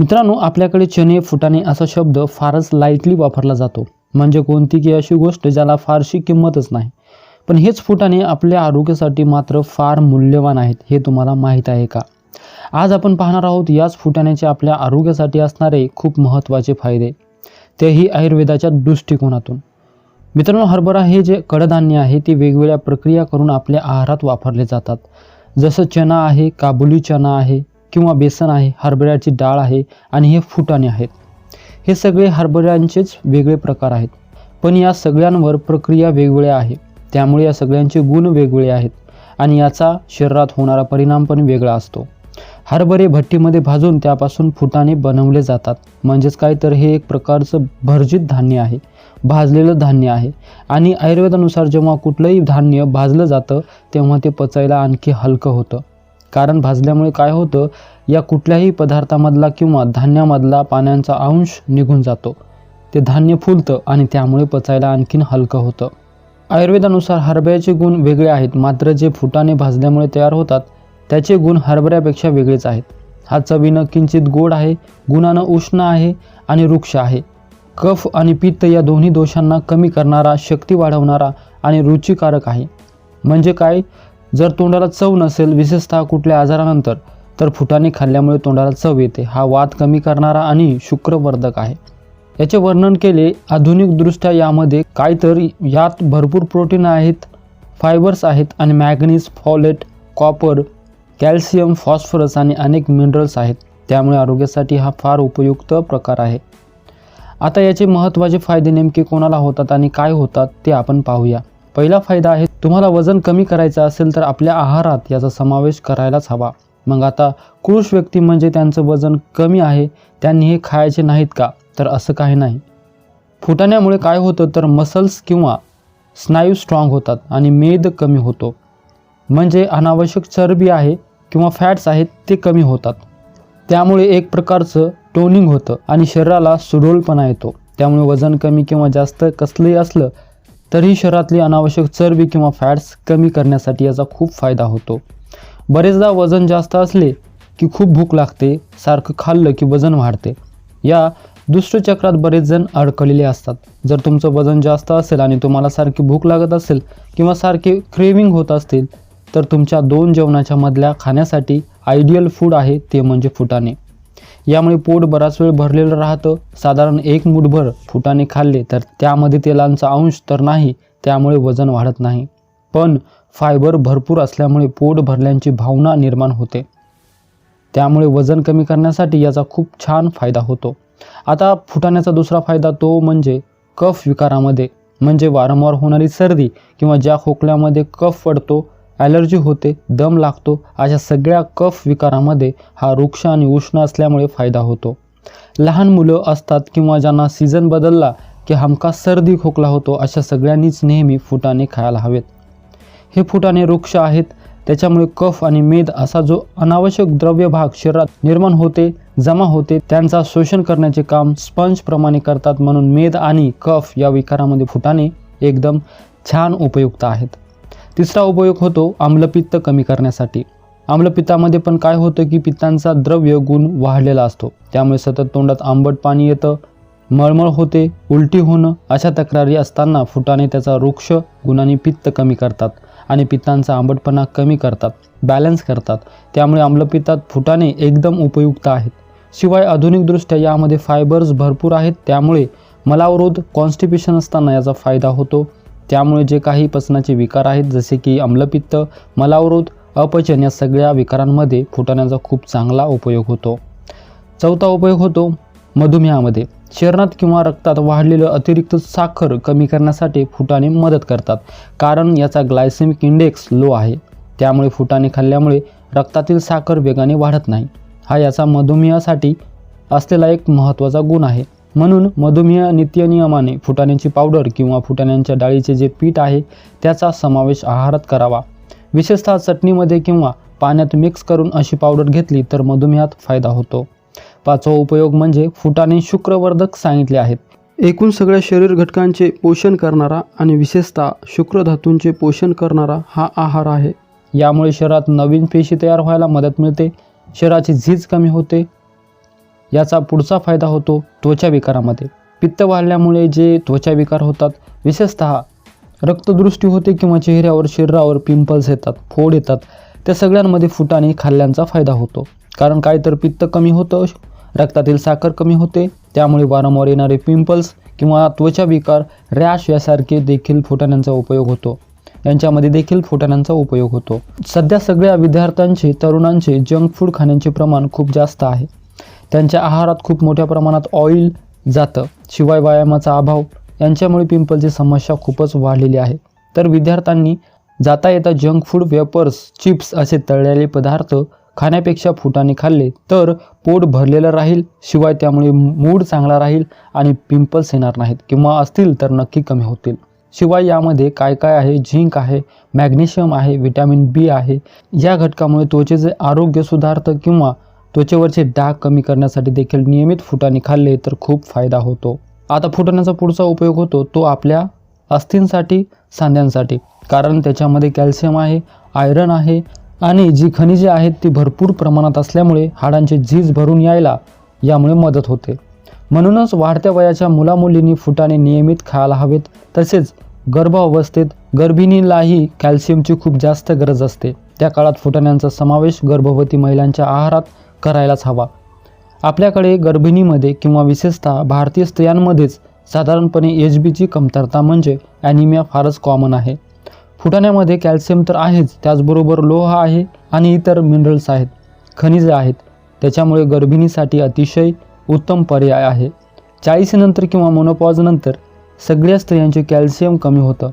मित्रांनो आपल्याकडे चणे फुटाणे असा शब्द फारच लाईटली वापरला जातो. म्हणजे कोणती की अशी गोष्ट ज्याला फारशी किंमतच नाही. पण हेच फुटाणे आपल्या आरोग्यासाठी मात्र फार मूल्यवान आहेत हे तुम्हाला माहीत आहे का? आज आपण पाहणार आहोत याच फुटाण्याचे आपल्या आरोग्यासाठी असणारे खूप महत्त्वाचे फायदे. तेही आयुर्वेदाच्या दृष्टिकोनातून. मित्रांनो हरभरा हे जे कडधान्य आहे ते वेगवेगळ्या प्रक्रिया करून आपल्या आहारात वापरले जातात. जसं चना आहे काबुली चना आहे किंवा बेसन आहे हरभऱ्याची डाळ आहे आणि हे फुटाणे आहेत. हे सगळे हरभऱ्यांचेच वेगळे प्रकार आहेत. पण या सगळ्यांवर प्रक्रिया वेगवेगळ्या आहे. त्यामुळे या सगळ्यांचे गुण वेगवेगळे आहेत आणि याचा शरीरात होणारा परिणाम पण वेगळा असतो. हरभरे भट्टीमध्ये भाजून त्यापासून फुटाणे बनवले जातात. म्हणजेच काय? तर हे एक प्रकारचं भर्जित धान्य आहे. भाजलेलं धान्य आहे. आणि आयुर्वेदानुसार जेव्हा कुठलंही धान्य भाजलं जातं तेव्हा ते पचायला आणखी हलकं होतं. कारण भाजल्यामुळे काय होतं या कुठल्याही पदार्थामधला किंवा धान्यामधला पाण्याचा अंश निघून जातो. ते धान्य फुलतं आणि त्यामुळे पचायला आणखीन हलकं होतं. आयुर्वेदानुसार हरभऱ्याचे गुण वेगळे आहेत मात्र जे फुटाने भाजल्यामुळे तयार होतात त्याचे गुण हरभऱ्यापेक्षा वेगळेच आहेत. हा चवीनं किंचित गोड आहे गुणानं उष्ण आहे आणि वृक्ष आहे. कफ आणि पित्त या दोन्ही दोषांना कमी करणारा शक्ती वाढवणारा आणि रुचिकारक आहे. म्हणजे काय? जर तोंडाला चव नसेल विशेषतः कुठल्या आजारानंतर तर फुटाने खाल्ल्यामुळे तोंडाला चव येते. हा वाद कमी करणारा आणि शुक्रवर्धक आहे. याचे वर्णन केले आधुनिकदृष्ट्या यामध्ये काय तर यात भरपूर प्रोटीन आहेत फायबर्स आहेत आणि manganese folate copper calcium phosphorus आणि अनेक मिनरल्स आहेत. त्यामुळे आरोग्यासाठी हा फार उपयुक्त प्रकार आहे. आता याचे महत्त्वाचे फायदे नेमके कोणाला होतात आणि काय होतात ते आपण पाहूया. पहिला फायदा आहे तुम्हाला वजन कमी करायचं असेल तर आपल्या आहारात याचा समावेश करायलाच हवा. मग आता कृष व्यक्ती म्हणजे त्यांचं वजन कमी आहे त्यांनी हे खायचे नाहीत का? तर असं काही नाही. फुटाण्यामुळे काय होतं तर मसल्स किंवा स्नायू स्ट्रॉंग होतात आणि मेद कमी होतो. म्हणजे अनावश्यक चरबी आहे किंवा फॅट्स आहेत ते कमी होतात. त्यामुळे एक प्रकारचं टोनिंग होतं आणि शरीराला सुडोलपणा येतो. त्यामुळे वजन कमी किंवा जास्त कसलंही असलं तरीही शरीरातली अनावश्यक चरबी किंवा फॅट्स कमी करण्यासाठी याचा खूप फायदा होतो. बरेचदा वजन जास्त असले की खूप भूक लागते सारखं खाल्लं की वजन वाढते. या दुष्टचक्रात बरेच जण अडकलेले असतात. जर तुमचं वजन जास्त असेल आणि तुम्हाला सारखी भूक लागत असेल किंवा सारखे क्रेविंग होत असतील तर तुमच्या दोन जेवणाच्या मधल्या खाण्यासाठी आयडियल फूड आहे ते म्हणजे फुटाणे. यामुळे पोट बराच वेळ भरलेलं राहतं. साधारण एक मुठभर फुटाणे खाल्ले तर त्यामध्ये तेलांचा अंश तर नाही त्यामुळे वजन वाढत नाही. पण फायबर भरपूर असल्यामुळे पोट भरल्याची भावना निर्माण होते. त्यामुळे वजन कमी करण्यासाठी याचा खूप छान फायदा होतो. आता फुटाण्याचा दुसरा फायदा तो म्हणजे कफ विकारामध्ये म्हणजे वारंवार होणारी सर्दी किंवा ज्या खोकल्यामध्ये कफ पडतो ॲलर्जी होते दम लागतो अशा सगळ्या कफ विकारामध्ये हा वृक्ष आणि उष्ण असल्यामुळे फायदा होतो. लहान मुलं असतात किंवा ज्यांना सीझन बदलला की हमका सर्दी खोकला होतो अशा सगळ्यांनीच नेहमी फुटाणे खायला हवेत. हे फुटाणे वृक्ष आहेत त्याच्यामुळे कफ आणि मेद असा जो अनावश्यक द्रव्य भाग शरीरात निर्माण होते जमा होते त्यांचा शोषण करण्याचे काम स्पंजप्रमाणे करतात म्हणून मेद आणि कफ या विकारामध्ये फुटाणे एकदम छान उपयुक्त आहेत. तिसरा उपयोग होतो आम्लपित्त कमी करण्यासाठी. आम्लपित्तामध्ये पण काय होतं की पित्तांचा द्रव्य गुण वाढलेला असतो. त्यामुळे सतत तोंडात आंबट पाणी येतं मळमळ होते उलटी होणं अशा तक्रारी असताना फुटाणे त्याचा वृक्ष गुणाने पित्त कमी करतात आणि पित्तांचा आंबटपणा कमी करतात बॅलन्स करतात. त्यामुळे आम्लपित्तात फुटाणे एकदम उपयुक्त आहेत. शिवाय आधुनिकदृष्ट्या यामध्ये फायबर्स भरपूर आहेत. त्यामुळे मलावरोध कॉन्स्टिपेशन असताना याचा फायदा होतो. त्यामुळे जे काही पचनाचे विकार आहेत जसे की अम्लपित्त मलावरोध अपचन या सगळ्या विकारांमध्ये फुटाण्याचा खूप चांगला उपयोग होतो. चौथा उपयोग होतो मधुमेहामध्ये. शरीरात किंवा रक्तात वाढलेलं अतिरिक्त साखर कमी करण्यासाठी फुटाणे मदत करतात कारण याचा ग्लायसेमिक इंडेक्स लो आहे. त्यामुळे फुटाणे खाल्ल्यामुळे रक्तातील साखर वेगाने वाढत नाही. हा याचा मधुमेहासाठी असलेला एक महत्त्वाचा गुण आहे. म्हणून मधुमेह नित्यनियमाने फुटाण्याची पावडर किंवा फुटाण्यांच्या डाळीचे जे पीठ आहे त्याचा समावेश आहारात करावा. विशेषतः चटणीमध्ये किंवा पाण्यात मिक्स करून अशी पावडर घेतली तर मधुमेहात फायदा होतो. पाचवा उपयोग म्हणजे फुटाणे शुक्रवर्धक सांगितले आहेत. एकूण सगळ्या शरीर घटकांचे पोषण करणारा आणि विशेषतः शुक्रधातूंचे पोषण करणारा हा आहार आहे. यामुळे शरीरात नवीन पेशी तयार व्हायला मदत मिळते. शरीराची झीज कमी होते. याचा पुढचा फायदा होतो त्वचा विकारामध्ये. पित्त वाढल्यामुळे जे त्वचा विकार होतात विशेषतः रक्तदृष्टी होते किंवा चेहऱ्यावर शरीरावर पिंपल्स येतात फोड येतात त्या सगळ्यांमध्ये फुटाणे खाल्ल्यांचा फायदा होतो. कारण काय तर पित्त कमी होतं रक्तातील साखर कमी होते त्यामुळे वारंवार येणारे पिंपल्स किंवा त्वचा विकार रॅश यासारखे देखील फुटाण्यांचा उपयोग होतो. यांच्यामध्ये देखील फुटाण्यांचा उपयोग होतो. सध्या सगळ्या विद्यार्थ्यांचे तरुणांचे जंक फूड खाण्याचे प्रमाण खूप जास्त आहे. त्यांच्या आहारात खूप मोठ्या प्रमाणात ऑइल जातं. शिवाय व्यायामाचा अभाव. यांच्यामुळे पिंपलची समस्या खूपच वाढलेली आहे. तर विद्यार्थ्यांनी जाता येता जंक फूड वेपर्स चिप्स असे तळलेले पदार्थ खाण्यापेक्षा फुटाने खाल्ले तर पोट भरलेलं राहील. शिवाय त्यामुळे मूड चांगला राहील आणि पिंपल्स येणार नाहीत किंवा असतील तर नक्की कमी होतील. शिवाय यामध्ये काय काय आहे? झिंक आहे मॅग्नेशियम आहे विटॅमिन बी आहे. या घटकामुळे त्वचेचे आरोग्य सुधारतं किंवा त्वचेवरचे डाग कमी करण्यासाठी देखील नियमित फुटाणे खाल्ले तर खूप फायदा होतो. आता फुटाण्याचा पुढचा उपयोग होतो तो आपल्या अस्थींसाठी सांध्यांसाठी. कारण त्याच्यामध्ये कॅल्शियम आहे आयरन आहे आणि जी खनिजे आहेत ती भरपूर प्रमाणात असल्यामुळे हाडांचे झीज भरून यायला यामुळे मदत होते. म्हणूनच वाढत्या वयाच्या मुलामुलींनी फुटाणे नियमित खायला हवेत. तसेच गर्भावस्थेत गर्भिणीलाही कॅल्शियमची खूप जास्त गरज असते. त्या काळात फुटाण्यांचा समावेश गर्भवती महिलांच्या आहारात करायलाच हवा. आपल्याकडे गर्भिणीमध्ये किंवा विशेषतः भारतीय स्त्रियांमध्येच साधारणपणे एच बीची कमतरता म्हणजे ॲनिमिया फारच कॉमन आहे. फुटाण्यामध्ये कॅल्शियम तर आहेच त्याचबरोबर लोह आहे आणि इतर मिनरल्स आहेत खनिजे आहेत. त्याच्यामुळे गर्भिणीसाठी अतिशय उत्तम पर्याय आहे. चाळीसीनंतर किंवा मोनोपॉजनंतर सगळ्या स्त्रियांचे कॅल्शियम कमी होतं.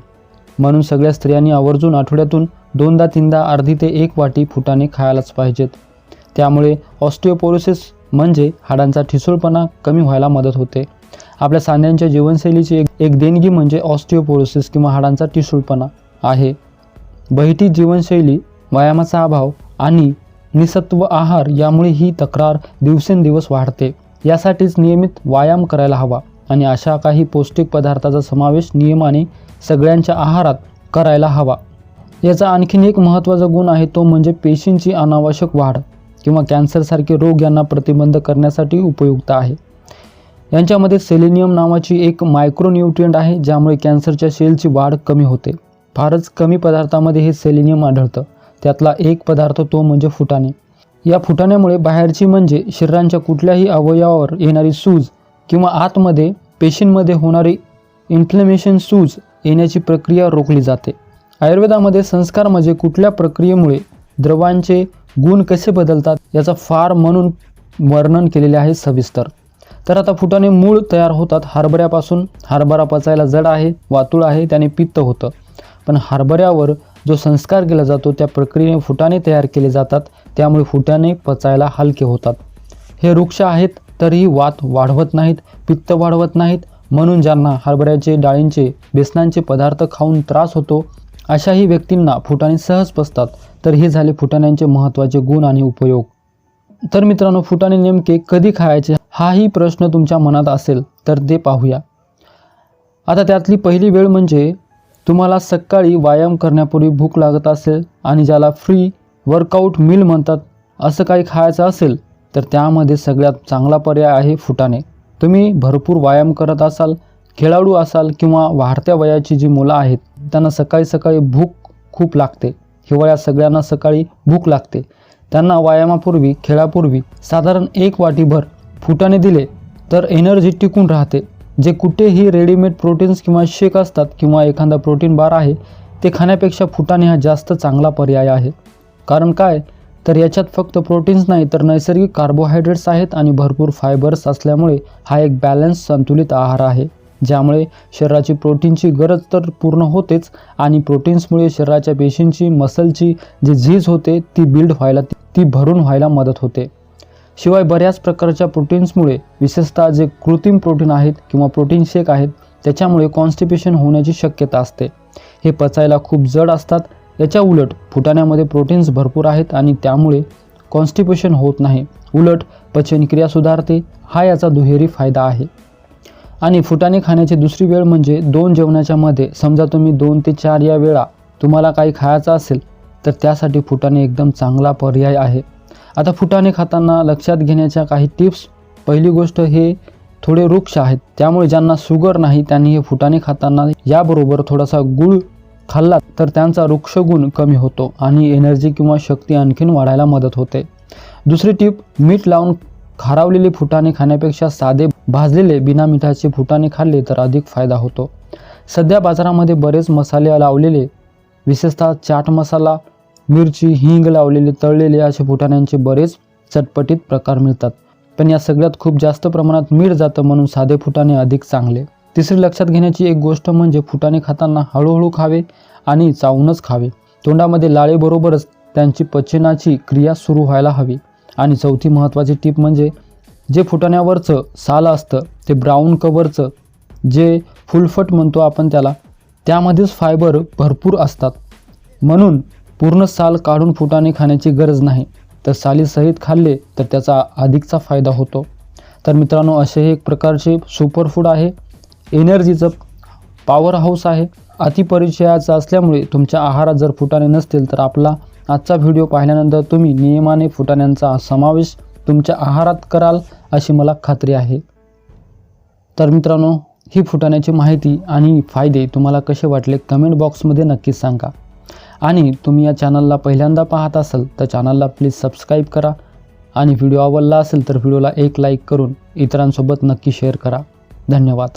म्हणून सगळ्या स्त्रियांनी आवर्जून आठवड्यातून दोनदा तीनदा अर्धी ते एक वाटी फुटाणे खायलाच पाहिजेत. त्यामुळे ऑस्टिओपोरोसिस म्हणजे हाडांचा ठिसूळपणा कमी व्हायला मदत होते. आपल्या सांध्यांच्या जीवनशैलीची एक एक देणगी म्हणजे ऑस्टिओपोरोसिस किंवा हाडांचा ठिसूळपणा आहे. बहिटी जीवनशैली व्यायामाचा अभाव आणि निसत्व आहार यामुळे ही तक्रार दिवसेंदिवस वाढते. यासाठीच नियमित व्यायाम करायला हवा आणि अशा काही पौष्टिक पदार्थाचा समावेश नियमाने सगळ्यांच्या आहारात करायला हवा. याचा आणखीन एक महत्त्वाचा गुण आहे तो म्हणजे पेशींची अनावश्यक वाढ. किंवा कॅन्सरसारखे रोग यांना प्रतिबंध करण्यासाठी उपयुक्त आहे. यांच्यामध्ये सेलेनियम नावाची एक मायक्रोन्यूट्रियंट आहे ज्यामुळे कॅन्सरच्या सेलची वाढ कमी होते. फारच कमी पदार्थामध्ये हे सेलेनियम आढळतं. त्यातला एक पदार्थ तो म्हणजे फुटाणे. या फुटाण्यामुळे बाहेरची म्हणजे शरीरांच्या कुठल्याही अवयवावर येणारी सूज किंवा आतमध्ये पेशींमध्ये होणारी इन्फ्लेमेशन सूज येण्याची प्रक्रिया रोखली जाते. आयुर्वेदामध्ये संस्कार म्हणजे कुठल्या प्रक्रियेमुळे द्रवांचे गुण कसे बदलतात याचा फार म्हणून वर्णन केलेले आहे सविस्तर. तर आता फुटाने मूळ तयार होतात. हरभऱ्यापासून हरभरा पचायला जड आहे वातुळ आहे त्याने पित्त होतं. पण हरभऱ्यावर जो संस्कार केला जातो त्या प्रक्रियेने फुटाने तयार केले जातात. त्यामुळे फुटाने पचायला हलके होतात. हे वृक्ष आहेत तरीही वात वाढवत नाहीत पित्त वाढवत नाहीत. म्हणून ज्यांना हरभऱ्याचे डाळींचे बेसनांचे पदार्थ खाऊन त्रास होतो अशाही व्यक्तींना फुटाणे सहज पसतात तर हे झाले फुटाण्यांचे महत्त्वाचे गुण आणि उपयोग. तर मित्रांनो फुटाणे नेमके कधी खायचे हाही प्रश्न तुमच्या मनात असेल तर ते पाहूया. आता त्यातली पहिली वेळ म्हणजे तुम्हाला सकाळी व्यायाम करण्यापूर्वी भूक लागत असेल आणि ज्याला फ्री वर्कआउट मिल म्हणतात असं काही खायचं असेल तर त्यामध्ये सगळ्यात चांगला पर्याय आहे फुटाणे. तुम्ही भरपूर व्यायाम करत असाल खेळाडू असाल किंवा वाढत्या वयाची जी मुलं आहेत त्यांना सकाळी सकाळी भूक खूप लागते. हिवाळ्यात सगळ्यांना सकाळी भूक लागते. त्यांना व्यायामापूर्वी खेळापूर्वी साधारण एक वाटीभर फुटाने दिले तर एनर्जी टिकून राहते. जे कुठेही रेडीमेड प्रोटीन्स किंवा शेक असतात किंवा एखादा प्रोटीन बार आहे ते खाण्यापेक्षा फुटाणे हा जास्त चांगला पर्याय आहे. कारण काय? तर याच्यात फक्त प्रोटीन्स नाही तर नैसर्गिक कार्बोहायड्रेट्स आहेत आणि भरपूर फायबर्स असल्यामुळे हा एक बॅलन्स संतुलित आहार आहे. ज्यामुळे शरीराची प्रोटीनची गरज तर पूर्ण होतेच आणि प्रोटीन्समुळे शरीराच्या पेशींची मसलची जी झीज होते ती बिल्ड व्हायला ती भरून व्हायला मदत होते. शिवाय बऱ्याच प्रकारच्या प्रोटीन्समुळे विशेषतः जे कृत्रिम प्रोटीन आहेत किंवा प्रोटीन शेक आहेत त्याच्यामुळे कॉन्स्टिपेशन होण्याची शक्यता असते. हे पचायला खूप जड असतात. याच्या उलट फुटाण्यामध्ये प्रोटीन्स भरपूर आहेत आणि त्यामुळे कॉन्स्टिपेशन होत नाही. उलट पचनक्रिया सुधारते. हा याचा दुहेरी फायदा आहे. आणि फुटाणे खाण्याची दुसरी वेळ म्हणजे दोन जेवणाच्या मध्ये समजा तुम्ही दोन ते चार या वेळा तुम्हाला काही खायचं असेल तर त्यासाठी फुटाणे एकदम चांगला पर्याय आहे. आता फुटाणे खाताना लक्षात घेण्याच्या काही टिप्स. पहिली गोष्ट हे थोडे वृक्ष आहेत त्यामुळे ज्यांना शुगर नाही त्यांनी हे फुटाणे खाताना याबरोबर थोडासा गुळ खाल्ला तर त्यांचा वृक्षगुण कमी होतो आणि एनर्जी किंवा शक्ती आणखीन वाढायला मदत होते. दुसरी टीप मीठ लावून खारावलेले फुटाणे खाण्यापेक्षा साधे भाजलेले बिना मिठाचे फुटाणे खाल्ले तर अधिक फायदा होतो. सध्या बाजारामध्ये बरेच मसाले लावलेले विशेषतः चाट मसाला मिरची हिंग लावलेले तळलेले असे फुटाण्यांचे बरेच चटपटीत प्रकार मिळतात. पण या सगळ्यात खूप जास्त प्रमाणात मीठ जातं म्हणून साधे फुटाणे अधिक चांगले. तिसरी लक्षात घेण्याची एक गोष्ट म्हणजे फुटाणे खाताना हळूहळू खावे आणि चावूनच खावे. तोंडामध्ये लाळेबरोबरच त्यांची पचनाची क्रिया सुरू व्हायला हवी. आणि चौथी महत्त्वाची टीप म्हणजे जे फुटाण्यावरचं साल असतं ते ब्राऊन कवरचं जे फुलफट म्हणतो आपण त्याला त्यामध्येच फायबर भरपूर असतात. म्हणून पूर्ण साल काढून फुटाणे खाण्याची गरज नाही. तर सालीसहित खाल्ले तर त्याचा अधिकचा फायदा होतो. तर मित्रांनो असे हे एक प्रकारचे सुपरफूड आहे. एनर्जीचं पॉवर हाऊस आहे. अतिपरिचयाचं असल्यामुळे तुमच्या आहारात जर फुटाणे नसतील तर आपला आजचा व्हिडिओ पाहिल्यानंतर तुम्ही नियमाने फुटाण्यांचा समावेश तुमच्या आहारात कराल अशी मला खात्री आहे. तर मित्रांनो ही फुटाण्याची माहिती आणि फायदे तुम्हाला कसे वाटले कमेंट बॉक्समध्ये नक्कीच सांगा. आणि तुम्ही या चॅनलला पहिल्यांदा पाहत असाल तर चॅनलला प्लीज सबस्क्राईब करा. आणि व्हिडिओ आवडला असेल तर व्हिडिओला एक लाईक करून इतरांसोबत नक्की शेअर करा. धन्यवाद.